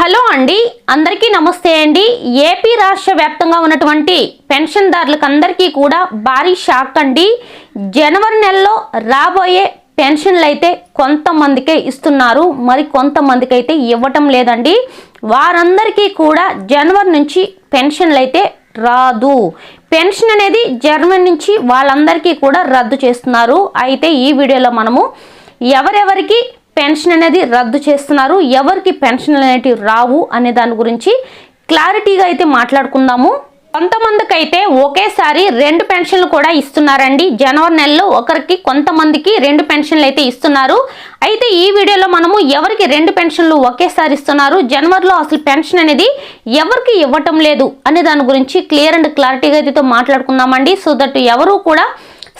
Hello అండి. అందరికీ నమస్తే అండి. ఏపీ రాష్ట్ర వ్యాప్తంగా ఉన్నటువంటి పెన్షన్దారులకు అందరికీ కూడా భారీ షాక్ అండి. జనవరి నెలలో రాబోయే పెన్షన్లు అయితే కొంతమందికే ఇస్తున్నారు. మరి కొంతమందికి అయితే ఇవ్వటం లేదండి. వారందరికీ కూడా జనవరి నుంచి పెన్షన్లు అయితే రాదు. పెన్షన్ అనేది జర్మనీ నుంచి వాళ్ళందరికీ కూడా రద్దు చేస్తున్నారు. అయితే ఈ వీడియోలో మనము ఎవరెవరికి పెన్షన్ అనేది రద్దు చేస్తున్నారు. ఎవరికి పెన్షన్ అనేటివి రావు అనే దాని గురించి క్లారిటీగా అయితే మాట్లాడుకుందాము. కొంతమందికి అయితే ఒకేసారి రెండు పెన్షన్లు కూడా ఇస్తున్నారండి. జనవరి నెలలో ఒకరికి కొంతమందికి రెండు పెన్షన్లు అయితే ఇస్తున్నారు. అయితే ఈ వీడియోలో మనము ఎవరికి రెండు పెన్షన్లు ఒకేసారి ఇస్తున్నారు? జనవరిలో అసలు పెన్షన్ అనేది ఎవరికి ఇవ్వటం లేదు అనే దాని గురించి క్లియర్ అండ్ క్లారిటీగా అయితే మాట్లాడుకుందామండి. సో దట్ ఎవరు కూడా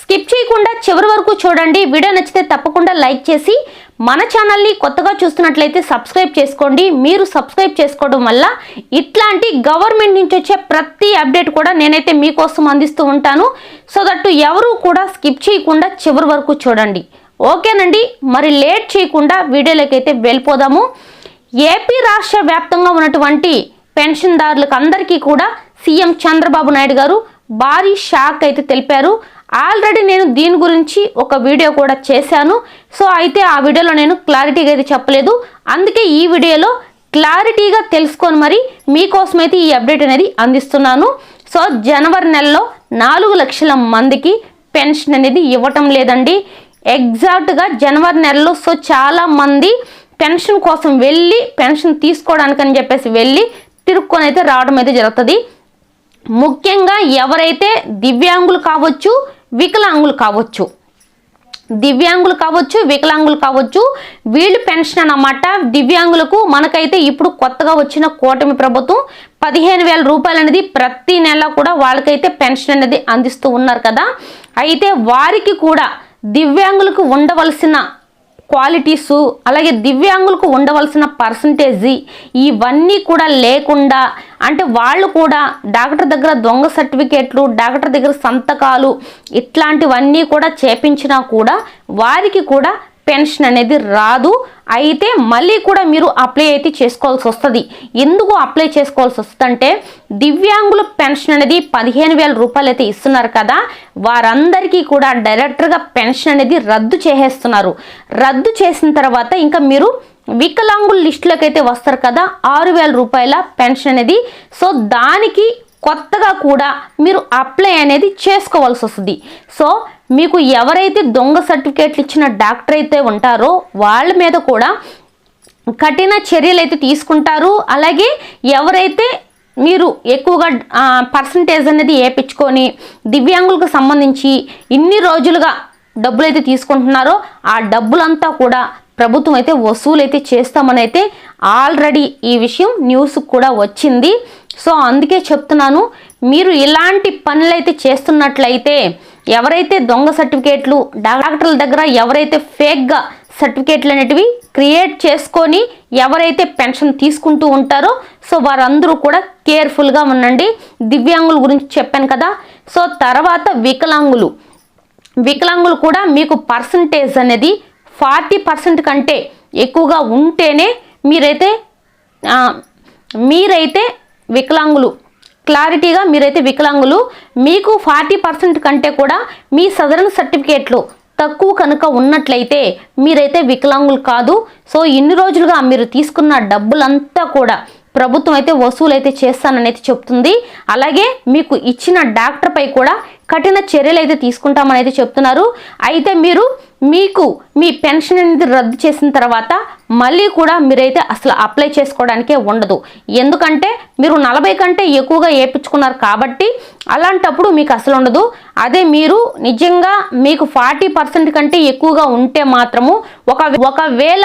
స్కిప్ చేయకుండా చివరి వరకు చూడండి. వీడియో నచ్చితే తప్పకుండా లైక్ చేసి మన ఛానల్ని కొత్తగా చూస్తున్నట్లయితే సబ్స్క్రైబ్ చేసుకోండి. మీరు సబ్స్క్రైబ్ చేసుకోవడం వల్ల ఇట్లాంటి గవర్నమెంట్ నుంచి వచ్చే ప్రతి అప్డేట్ కూడా నేనైతే మీకోసం అందిస్తూ ఉంటాను. సో దట్ ఎవరు కూడా స్కిప్ చేయకుండా చివరి వరకు చూడండి. ఓకేనండి? మరి లేట్ చేయకుండా వీడియోలోకైతే అయితే వెళ్ళిపోదాము. ఏపీ రాష్ట్ర వ్యాప్తంగా ఉన్నటువంటి పెన్షన్దారులకు అందరికీ కూడా సీఎం చంద్రబాబు నాయుడు గారు భారీ షాక్ అయితే తెలిపారు. ఆల్రెడీ నేను దీని గురించి ఒక వీడియో కూడా చేశాను. సో అయితే ఆ వీడియోలో నేను క్లారిటీగా అయితే చెప్పలేదు. అందుకే ఈ వీడియోలో క్లారిటీగా తెలుసుకొని మరి మీకోసం అయితే ఈ అప్డేట్ అనేది అందిస్తున్నాను. సో జనవరి నెలలో నాలుగు లక్షల మందికి పెన్షన్ అనేది ఇవ్వటం లేదండి. ఎగ్జాక్ట్గా జనవరి నెలలో సో చాలా మంది పెన్షన్ కోసం వెళ్ళి పెన్షన్ తీసుకోవడానికని చెప్పేసి వెళ్ళి తిరుక్కొని అయితే రావడం అయితే జరుగుతుంది. ముఖ్యంగా ఎవరైతే దివ్యాంగులు కావచ్చు వికలాంగులు కావచ్చు. దివ్యాంగులు కావచ్చు వికలాంగులు కావచ్చు వీళ్ళు పెన్షన్ అన్నమాట. దివ్యాంగులకు మనకైతే ఇప్పుడు కొత్తగా వచ్చిన కూటమి ప్రభుత్వం పదిహేను వేల రూపాయలు అనేది ప్రతి నెల కూడా వాళ్ళకైతే పెన్షన్ అనేది అందిస్తూ ఉన్నారు కదా. అయితే వారికి కూడా దివ్యాంగులకు ఉండవలసిన క్వాలిటీసు అలాగే దివ్యాంగులకు ఉండవలసిన పర్సంటేజీ ఇవన్నీ కూడా లేకుండా అంటే వాళ్ళు కూడా డాక్టర్ దగ్గర దొంగ సర్టిఫికేట్లు డాక్టర్ దగ్గర సంతకాలు ఇట్లాంటివన్నీ కూడా చేపించినా కూడా వారికి కూడా పెన్షన్ అనేది రాదు. అయితే మళ్ళీ కూడా మీరు అప్లై అయితే చేసుకోవాల్సి వస్తుంది. ఎందుకు అప్లై చేసుకోవాల్సి వస్తుందంటే దివ్యాంగుల పెన్షన్ అనేది పదిహేను వేల రూపాయలు అయితే ఇస్తున్నారు కదా వారందరికీ కూడా డైరెక్టర్గా పెన్షన్ అనేది రద్దు చేసేస్తున్నారు. రద్దు చేసిన తర్వాత ఇంకా మీరు వికలాంగుల లిస్టులోకి అయితే వస్తారు కదా ఆరు వేల రూపాయల పెన్షన్ అనేది. సో దానికి కొత్తగా కూడా మీరు అప్లై అనేది చేసుకోవాల్సి వస్తుంది. సో మీకు ఎవరైతే దొంగ సర్టిఫికేట్లు ఇచ్చిన డాక్టర్ అయితే ఉంటారో వాళ్ళ మీద కూడా కఠిన చర్యలు అయితే తీసుకుంటారు. అలాగే ఎవరైతే మీరు ఎక్కువగా పర్సంటేజ్ అనేది వేయించుకొని దివ్యాంగులకు సంబంధించి ఇన్ని రోజులుగా డబ్బులు అయితే తీసుకుంటున్నారో ఆ డబ్బులంతా కూడా ప్రభుత్వం అయితే వసూలు అయితే చేస్తామని అయితే ఆల్రెడీ ఈ విషయం న్యూస్ కూడా వచ్చింది. సో అందుకే చెప్తున్నాను మీరు ఇలాంటి పనులు అయితే చేస్తున్నట్లయితే ఎవరైతే దొంగ సర్టిఫికేట్లు డాక్టర్ల దగ్గర ఎవరైతే ఫేక్గా సర్టిఫికేట్లు అనేటివి క్రియేట్ చేసుకొని ఎవరైతే పెన్షన్ తీసుకుంటూ ఉంటారో సో వారందరూ కూడా కేర్ఫుల్గా ఉండండి. దివ్యాంగుల గురించి చెప్పాను కదా. సో తర్వాత వికలాంగులు. వికలాంగులు కూడా మీకు పర్సంటేజ్ అనేది ఫార్టీ పర్సెంట్ కంటే ఎక్కువగా ఉంటేనే మీరైతే మీరైతే వికలాంగులు. క్లారిటీగా మీరైతే వికలాంగులు. మీకు ఫార్టీ పర్సెంట్ కంటే కూడా మీ సదరన్ సర్టిఫికేట్లు తక్కువ కనుక ఉన్నట్లయితే మీరైతే వికలాంగులు కాదు. సో ఇన్ని రోజులుగా మీరు తీసుకున్న డబ్బులంతా కూడా ప్రభుత్వం అయితే వసూలు అయితే చేస్తానని అయితే చెప్తుంది. అలాగే మీకు ఇచ్చిన డాక్టర్పై కూడా కఠిన చర్యలు అయితే తీసుకుంటామని అయితే చెప్తున్నారు. అయితే మీరు మీకు మీ పెన్షన్ అనేది రద్దు చేసిన తర్వాత మళ్ళీ కూడా మీరైతే అసలు అప్లై చేసుకోవడానికే ఉండదు. ఎందుకంటే మీరు నలభై కంటే ఎక్కువగా వేయించుకున్నారు కాబట్టి అలాంటప్పుడు మీకు అసలు ఉండదు. అదే మీరు నిజంగా మీకు ఫార్టీ పర్సెంట్ కంటే ఎక్కువగా ఉంటే మాత్రము ఒక ఒకవేళ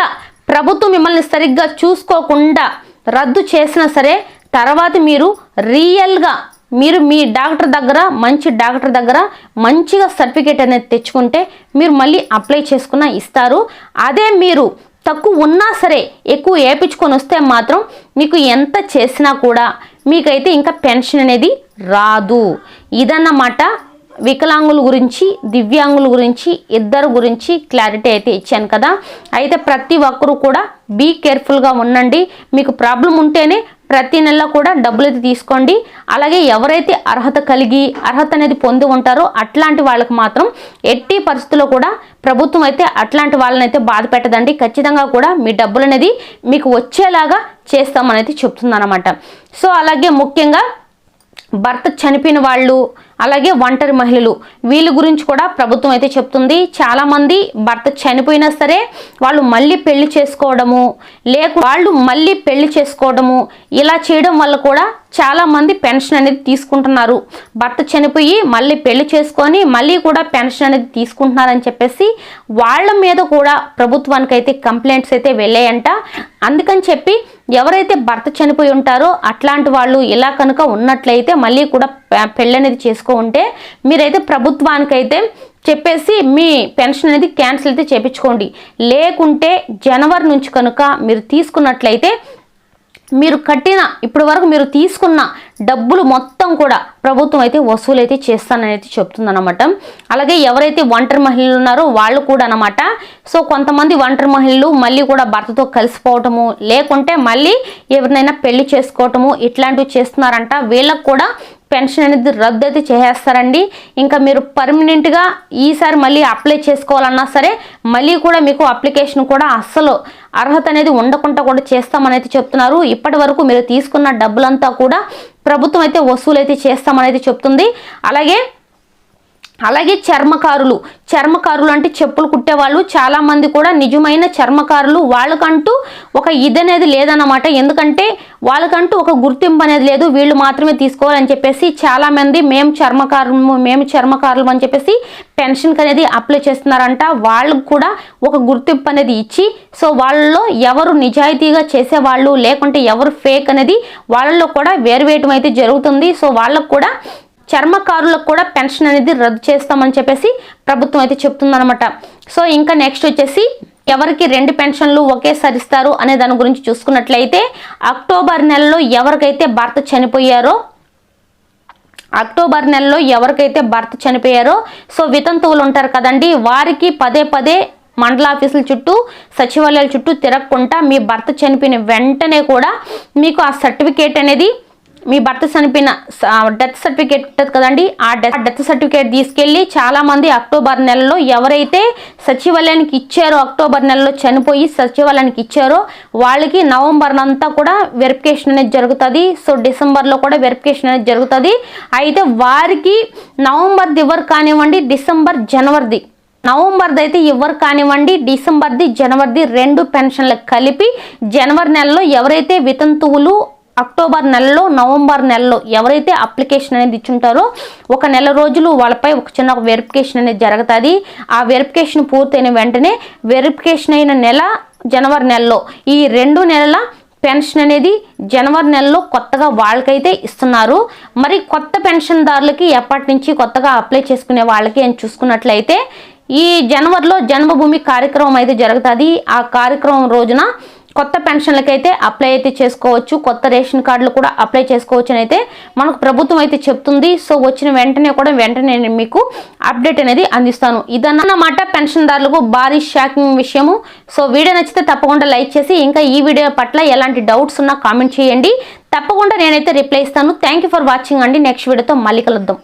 ప్రభుత్వం మిమ్మల్ని సరిగ్గా చూసుకోకుండా రద్దు చేసినా సరే తర్వాత మీరు రియల్గా మీరు మీ డాక్టర్ దగ్గర మంచి డాక్టర్ దగ్గర మంచిగా సర్టిఫికేట్ అనేది తెచ్చుకుంటే మీరు మళ్ళీ అప్లై చేసుకున్న ఇస్తారు. అదే మీరు తక్కువ ఉన్నా సరే ఎక్కువ వేయించుకొని వస్తే మాత్రం మీకు ఎంత చేసినా కూడా మీకైతే ఇంకా పెన్షన్ అనేది రాదు. ఇదన్నమాట వికలాంగుల గురించి దివ్యాంగుల గురించి ఇద్దరు గురించి క్లారిటీ అయితే ఇచ్చాను కదా. అయితే ప్రతి ఒక్కరు కూడా బీ కేర్ఫుల్గా ఉండండి. మీకు ప్రాబ్లం ఉంటేనే ప్రతి నెల కూడా డబ్బులు అయితే తీసుకోండి. అలాగే ఎవరైతే అర్హత కలిగి అర్హత అనేది పొంది ఉంటారో అట్లాంటి వాళ్ళకి మాత్రం ఎట్టి పరిస్థితుల్లో కూడా ప్రభుత్వం అయితే అట్లాంటి వాళ్ళని అయితే బాధ పెట్టదండి. ఖచ్చితంగా కూడా మీ డబ్బులు అనేది మీకు వచ్చేలాగా చేస్తామనేది చెప్తుందన్నమాట సో అలాగే ముఖ్యంగా భర్త చనిపోయిన వాళ్ళు అలాగే ఒంటరి మహిళలు వీళ్ళ గురించి కూడా ప్రభుత్వం అయితే చెప్తుంది. చాలామంది భర్త చనిపోయినా సరే వాళ్ళు మళ్ళీ పెళ్ళి చేసుకోవడము లేక వాళ్ళు మళ్ళీ పెళ్ళి చేసుకోవడము ఇలా చేయడం వల్ల కూడా చాలామంది పెన్షన్ అనేది తీసుకుంటున్నారు. భర్త చనిపోయి మళ్ళీ పెళ్ళి చేసుకొని మళ్ళీ కూడా పెన్షన్ అనేది తీసుకుంటున్నారని చెప్పేసి వాళ్ళ మీద కూడా ప్రభుత్వానికి అయితే కంప్లైంట్స్ అయితే వెళ్ళాయంట. అందుకని చెప్పి ఎవరైతే భర్త చనిపోయి ఉంటారో అట్లాంటి వాళ్ళు ఇలా కనుక ఉన్నట్లయితే మళ్ళీ కూడా పెళ్ళి అనేది చేసుకో ఉంటే మీరైతే ప్రభుత్వానికైతే చెప్పేసి మీ పెన్షన్ అనేది క్యాన్సిల్ అయితే చేపించుకోండి. లేకుంటే జనవరి నుంచి కనుక మీరు తీసుకున్నట్లయితే మీరు కట్టిన ఇప్పటి వరకు మీరు తీసుకున్న డబ్బులు మొత్తం కూడా ప్రభుత్వం అయితే వసూలు అయితే చేస్తానని అయితే చెప్తుందన్నమాట. అలాగే ఎవరైతే ఒంటరి మహిళలు ఉన్నారో వాళ్ళు కూడా అనమాట సో కొంతమంది ఒంటరి మహిళలు మళ్ళీ కూడా భర్తతో కలిసిపోవటము లేకుంటే మళ్ళీ ఎవరినైనా పెళ్ళి చేసుకోవటము ఇట్లాంటివి చేస్తున్నారంట. వీళ్ళకు కూడా పెన్షన్ అనేది రద్దు అయితే చేసేస్తారండి. ఇంకా మీరు పర్మనెంట్గా ఈసారి మళ్ళీ అప్లై చేసుకోవాలన్నా సరే మళ్ళీ కూడా మీకు అప్లికేషన్ కూడా అస్సలు అర్హత అనేది ఉండకుండా కూడా చేస్తామని చెప్తున్నారు. ఇప్పటి వరకు మీరు తీసుకున్న డబ్బులంతా కూడా ప్రభుత్వం అయితే వసూలు అయితే చేస్తామనేది చెప్తుంది. అలాగే అలాగే చర్మకారులు. చర్మకారులు అంటే చెప్పులు కుట్టేవాళ్ళు. చాలామంది కూడా నిజమైన చర్మకారులు. వాళ్ళకంటూ ఒక ఇది అనేది లేదన్నమాట. ఎందుకంటే వాళ్ళకంటూ ఒక గుర్తింపు అనేది లేదు. వీళ్ళు మాత్రమే తీసుకోవాలని చెప్పేసి చాలామంది మేము చర్మకారులు మేము చర్మకారులు అని చెప్పేసి పెన్షన్కి అనేది అప్లై చేస్తున్నారంట. వాళ్ళకు కూడా ఒక గుర్తింపు అనేది ఇచ్చి సో వాళ్ళలో ఎవరు నిజాయితీగా చేసేవాళ్ళు లేకుంటే ఎవరు ఫేక్ అనేది వాళ్ళలో కూడా వేరువేయటం అయితే జరుగుతుంది. సో వాళ్ళకు కూడా చర్మకారులకు కూడా పెన్షన్ అనేది రద్దు చేస్తామని చెప్పేసి ప్రభుత్వం అయితే చెప్తుందనమాట సో ఇంకా నెక్స్ట్ వచ్చేసి ఎవరికి రెండు పెన్షన్లు ఒకేసారి ఇస్తారు అనే దాని గురించి చూసుకున్నట్లయితే అక్టోబర్ నెలలో ఎవరికైతే భర్త చనిపోయారో అక్టోబర్ నెలలో ఎవరికైతే భర్త చనిపోయారో సో వితంతువులు ఉంటారు కదండి వారికి పదే పదే మండల ఆఫీసుల చుట్టూ సచివాలయాల చుట్టూ తిరగకుండా మీ భర్త చనిపోయిన వెంటనే కూడా మీకు ఆ సర్టిఫికేట్ అనేది మీ భర్త చనిపోయిన డెత్ సర్టిఫికేట్ ఉంటుంది కదండి ఆ డెత్ డెత్ సర్టిఫికేట్ తీసుకెళ్ళి చాలామంది అక్టోబర్ నెలలో ఎవరైతే సచివాలయానికి ఇచ్చారో అక్టోబర్ నెలలో చనిపోయి సచివాలయానికి ఇచ్చారో వాళ్ళకి నవంబర్ అంతా కూడా వెరిఫికేషన్ అనేది జరుగుతుంది. సో డిసెంబర్లో కూడా వెరిఫికేషన్ అనేది జరుగుతుంది. అయితే వారికి నవంబర్ది ఎవరు కానివ్వండి డిసెంబర్ జనవరిది నవంబర్ది అయితే ఇవ్వరు కానివ్వండి డిసెంబర్ది జనవరిది రెండు పెన్షన్లకు కలిపి జనవరి నెలలో ఎవరైతే వితంతువులు అక్టోబర్ నెలలో నవంబర్ నెలలో ఎవరైతే అప్లికేషన్ అనేది ఇచ్చుంటారో ఒక నెల రోజులు వాళ్ళపై ఒక చిన్న వెరిఫికేషన్ అనేది జరుగుతుంది. ఆ వెరిఫికేషన్ పూర్తయిన వెంటనే వెరిఫికేషన్ అయిన నెల జనవరి నెలలో ఈ రెండు నెలల పెన్షన్ అనేది జనవరి నెలలో కొత్తగా వాళ్ళకైతే ఇస్తున్నారు. మరి కొత్త పెన్షన్దారులకి ఎప్పటి నుంచి కొత్తగా అప్లై చేసుకునే వాళ్ళకి అని చూసుకున్నట్లయితే ఈ జనవరిలో జన్మభూమి కార్యక్రమం అయితే జరుగుతుంది. ఆ కార్యక్రమం రోజున కొత్త పెన్షన్లకి అయితే అప్లై అయితే చేసుకోవచ్చు. కొత్త రేషన్ కార్డులు కూడా అప్లై చేసుకోవచ్చు అయితే మనకు ప్రభుత్వం అయితే చెప్తుంది. సో వచ్చిన వెంటనే కూడా వెంటనే నేను మీకు అప్డేట్ అనేది అందిస్తాను. ఇదన్నమాట పెన్షన్దారులకు భారీ షాకింగ్ విషయము. సో వీడియో నచ్చితే తప్పకుండా లైక్ చేసి ఇంకా ఈ వీడియో పట్ల ఎలాంటి డౌట్స్ ఉన్నా కామెంట్ చేయండి. తప్పకుండా నేనైతే రిప్లై ఇస్తాను. థ్యాంక్ ఫర్ వాచింగ్ అండి. నెక్స్ట్ వీడియోతో మళ్ళీ కలుద్దాం.